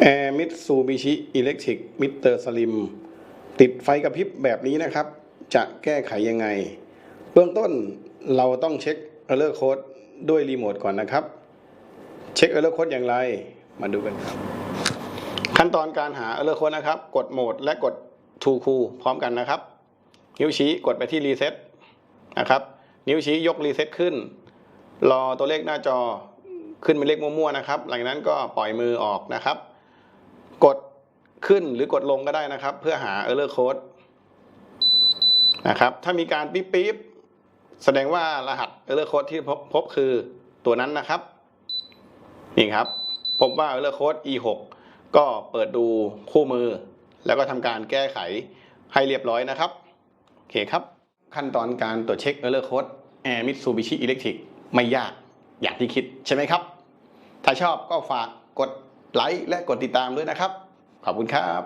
แอร์มิตซูบิชิอิเล็กทริกมิเตอร์สลิมติดไฟกระพริบแบบนี้นะครับ จะแก้ไขยังไง เบื้องต้นเราต้องเช็ค Error Code ด้วยรีโมทก่อนนะครับ เช็ค Error Code อย่างไร มาดูกันครับ ขั้นตอนการหา Error Code นะครับ กดโหมดและกด To Cool พร้อมกันนะครับ นิ้วชี้กดไปที่ Reset นะครับ นิ้วชี้ยก Reset ขึ้น รอตัวเลขหน้าจอขึ้นเป็นเลขมั่วๆนะครับ หลังจากนั้นก็ปล่อยมือออกนะครับ กดขึ้นหรือกดลงก็ได้นะครับ เพื่อหา error code นะครับ ถ้ามีการปิ๊บปิ๊บแสดงว่ารหัส error code ที่พบพบคือตัวนั้นนะครับ นี่ครับ พบว่า error code e6 ก็เปิดดูคู่มือ แล้วก็ทำการแก้ไขให้เรียบร้อยนะครับ โอเคครับ ขั้นตอนการตรวจเช็ค error code Air Mitsubishi Electric ไม่ยากอย่างที่คิดใช่ไหมครับ ถ้าชอบก็ฝากกด ไลค์และกดติดตามด้วยนะครับ ขอบคุณครับ